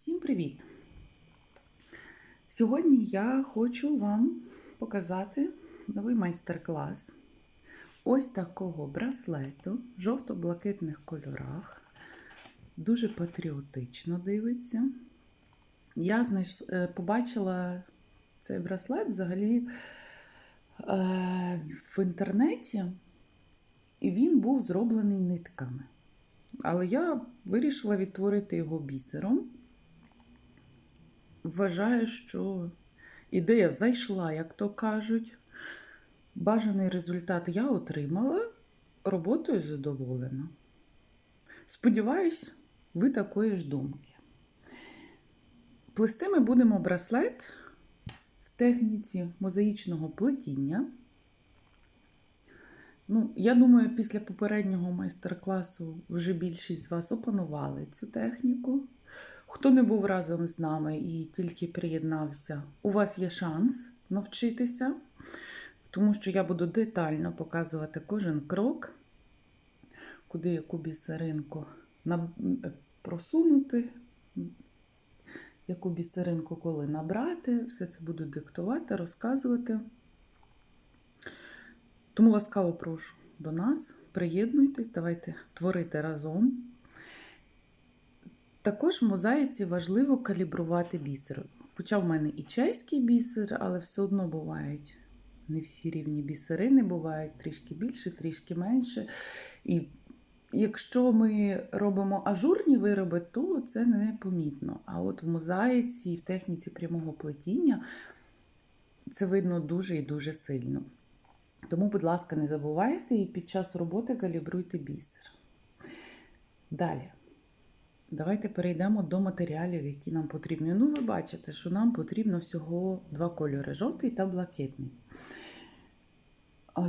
Всім привіт! Сьогодні я хочу вам показати новий майстер-клас ось такого браслету в жовто-блакитних кольорах. Дуже патріотично дивиться. Я знайш... е, побачила цей браслет взагалі е, в інтернеті, і він був зроблений нитками. Але я вирішила відтворити його бісером. Вважаю, що ідея зайшла, як то кажуть. Бажаний результат я отримала, роботою задоволена. Сподіваюсь, ви такої ж думки. Плести ми будемо браслет в техніці мозаїчного плетіння. Ну, я думаю, після попереднього майстер-класу вже більшість з вас опанували цю техніку. Хто не був разом з нами і тільки приєднався, у вас є шанс навчитися, тому що я буду детально показувати кожен крок, куди яку бісеринку просунути, яку бісеринку коли набрати. Все це буду диктувати, розказувати. Тому ласкаво прошу до нас, приєднуйтесь, давайте творити разом. Також в мозаїці важливо калібрувати бісер. Хоча в мене і чеський бісер, але все одно бувають не всі рівні бісерини, бувають трішки більше, трішки менше. І якщо ми робимо ажурні вироби, то це не помітно. А от в мозаїці і в техніці прямого плетіння це видно дуже і дуже сильно. Тому, будь ласка, не забувайте і під час роботи калібруйте бісер. Далі. Давайте перейдемо до матеріалів, які нам потрібні. Ну, ви бачите, що нам потрібно всього два кольори жовтий та блакитний.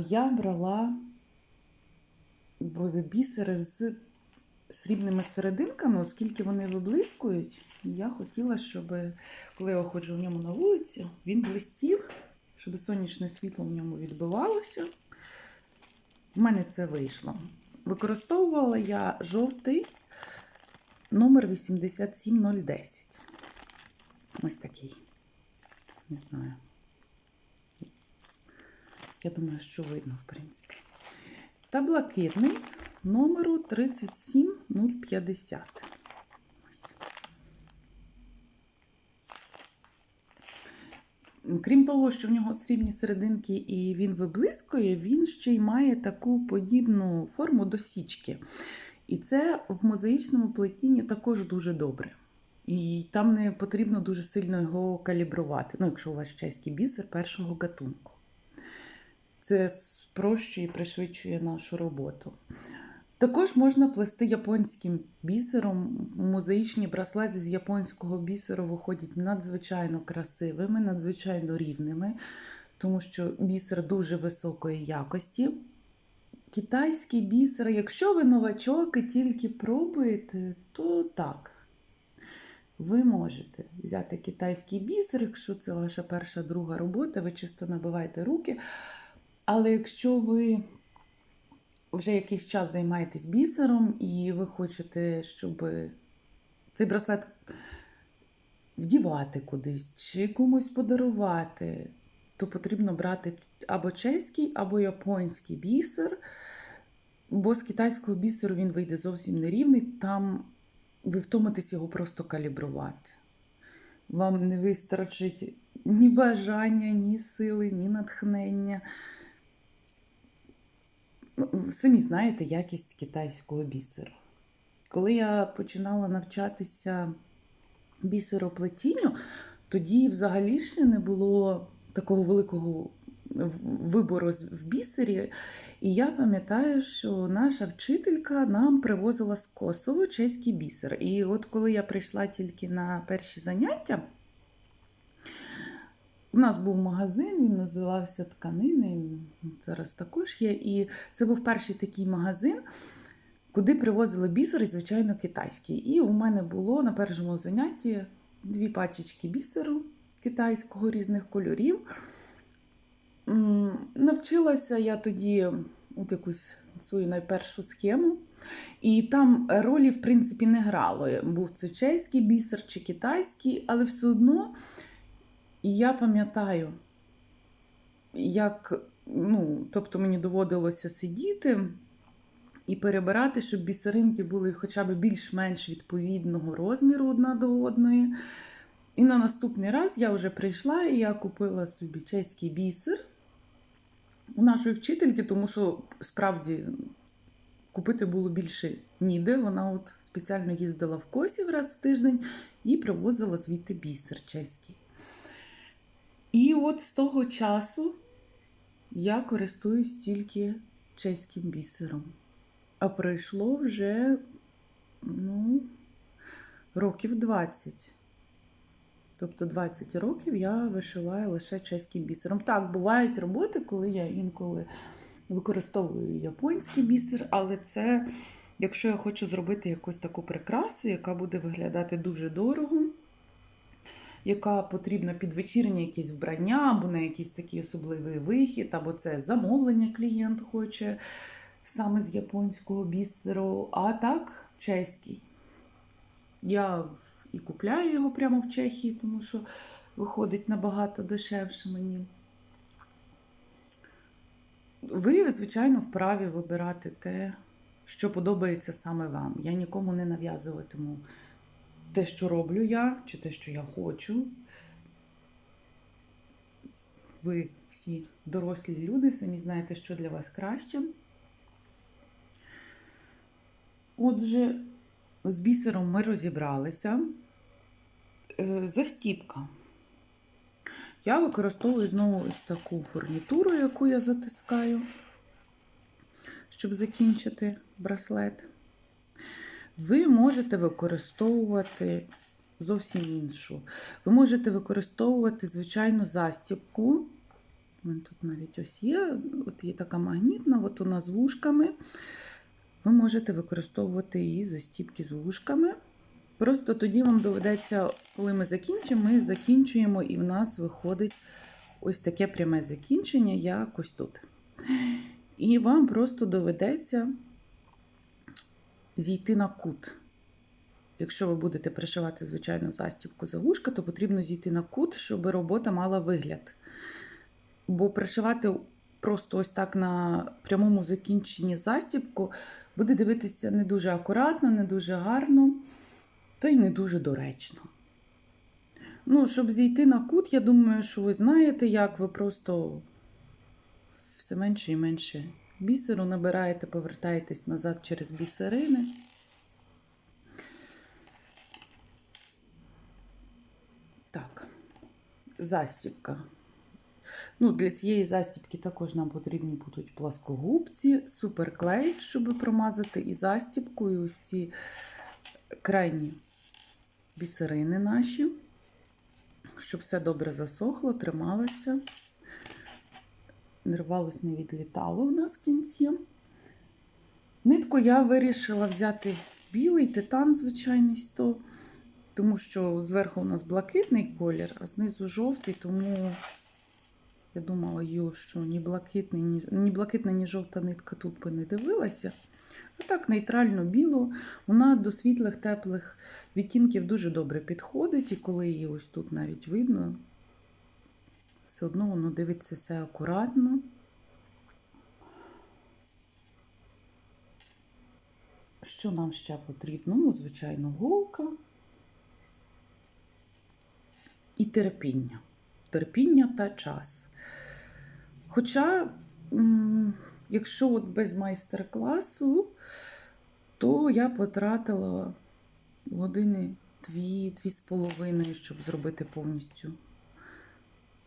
Я брала бісери з срібними серединками, оскільки вони виблискують. Я хотіла, щоб, коли я ходжу в ньому на вулиці, він блистів, щоб сонячне світло в ньому відбивалося. У мене це вийшло. Використовувала я жовтий номер 87010. Ось такий. Не знаю. Я думаю, що видно, в принципі. Та блакитний номеру 37050. Ось. Крім того, що в нього срібні серединки і він виблискує, він ще й має таку подібну форму до січки. І це в мозаїчному плетінні також дуже добре. І там не потрібно дуже сильно його калібрувати, ну, якщо у вас чеський бісер першого гатунку. Це спрощує і пришвидшує нашу роботу. Також можна плести японським бісером. Мозаїчні браслети з японського бісеру виходять надзвичайно красивими, надзвичайно рівними, тому що бісер дуже високої якості. Китайський бісер, якщо ви новачок і тільки пробуєте, то так. Ви можете взяти китайський бісер, якщо це ваша перша друга робота, ви чисто набиваєте руки. Але якщо ви вже якийсь час займаєтесь бісером і ви хочете, щоб цей браслет вдівати кудись чи комусь подарувати, то потрібно брати або чеський, або японський бісер, бо з китайського бісеру він вийде зовсім нерівний, там ви втомитесь його просто калібрувати. Вам не вистачить ні бажання, ні сили, ні натхнення. Самі знаєте якість китайського бісеру. Коли я починала навчатися бісероплетінню, тоді взагалі ще не було такого великого вибору в бісері. І я пам'ятаю, що наша вчителька нам привозила з Косово чеський бісер. І от коли я прийшла тільки на перші заняття, у нас був магазин, він називався Тканини. Зараз також є. І це був перший такий магазин, куди привозили бісер, звичайно, китайський. І у мене було на першому занятті дві пачечки бісеру китайського різних кольорів. Навчилася я тоді от якусь свою найпершу схему. І там ролі, в принципі, не грало. Був це чеський бісер чи китайський, але все одно я пам'ятаю, як ну, тобто мені доводилося сидіти і перебирати, щоб бісеринки були хоча б більш-менш відповідного розміру одна до одної. І на наступний раз я вже прийшла і я купила собі чеський бісер у нашої вчительки, тому що справді купити було більше ніде. Вона от спеціально їздила в Косів раз в тиждень і привозила звідти бісер чеський. І от з того часу я користуюсь тільки чеським бісером. А пройшло вже ну, років 20. Тобто 20 років я вишиваю лише чеським бісером. Так, бувають роботи, коли я інколи використовую японський бісер, але це, якщо я хочу зробити якусь таку прикрасу, яка буде виглядати дуже дорого, яка потрібна під вечірнє якесь вбрання, або на якийсь такий особливий вихід, або це замовлення клієнт хоче саме з японського бісеру, а так чеський. Я і купляю його прямо в Чехії, тому що виходить набагато дешевше мені. Ви, звичайно, вправі вибирати те, що подобається саме вам. Я нікому не нав'язуватиму те, що роблю я, чи те, що я хочу. Ви всі дорослі люди, самі знаєте, що для вас краще. Отже, з бісером ми розібралися. Е, Застіпка. Я використовую знову ось таку фурнітуру, яку я затискаю, щоб закінчити браслет. Ви можете використовувати зовсім іншу. Ви можете використовувати звичайну застіпку. Тут навіть ось є, от є така магнітна, от вона з вушками. Ви можете використовувати її застіпки з вушками. Просто тоді вам доведеться, коли ми закінчимо, ми закінчуємо, і в нас виходить ось таке пряме закінчення, як ось тут. І вам просто доведеться зійти на кут. Якщо ви будете пришивати звичайну застібку за вушка, то потрібно зійти на кут, щоб робота мала вигляд. Бо пришивати просто ось так на прямому закінченні застібку буде дивитися не дуже акуратно, не дуже гарно, та й не дуже доречно. Ну, щоб зійти на кут, я думаю, що ви знаєте, як ви просто все менше і менше бісеру набираєте, повертаєтесь назад через бісерини. Так, застібка. Ну, Для цієї застібки також нам потрібні будуть пласкогубці, суперклей, щоб промазати і застібку, і ось ці крайні бісерини наші, щоб все добре засохло, трималося, не рвалось, не відлітало у нас в кінці. Нитку я вирішила взяти білий титан, звичайний 100, тому що зверху у нас блакитний колір, а знизу жовтий, тому я думала, що ні блакитний, ні, ні блакитна, ні жовта нитка тут би не дивилася. Так, нейтрально біло. Вона до світлих, теплих відтінків дуже добре підходить, і коли її ось тут навіть видно, все одно воно дивиться все акуратно. Що нам ще потрібно? Ну, звичайно, голка і терпіння. Терпіння та час. Хоча, якщо от без майстер-класу, то я потратила години дві, дві з половиною, щоб зробити повністю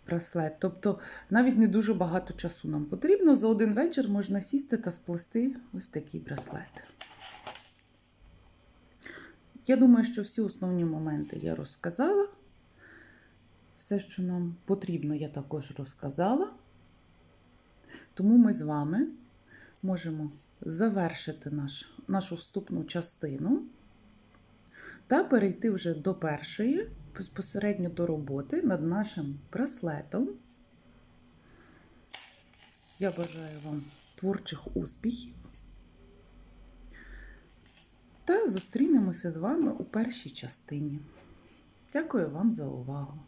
браслет. Тобто навіть не дуже багато часу нам потрібно. За один вечір можна сісти та сплести ось такий браслет. Я думаю, що всі основні моменти я розказала. Все, що нам потрібно, я також розказала. Тому ми з вами можемо завершити наш, нашу вступну частину та перейти вже до першої, безпосередньо до роботи над нашим браслетом. Я бажаю вам творчих успіхів. Та зустрінемося з вами у першій частині. Дякую вам за увагу!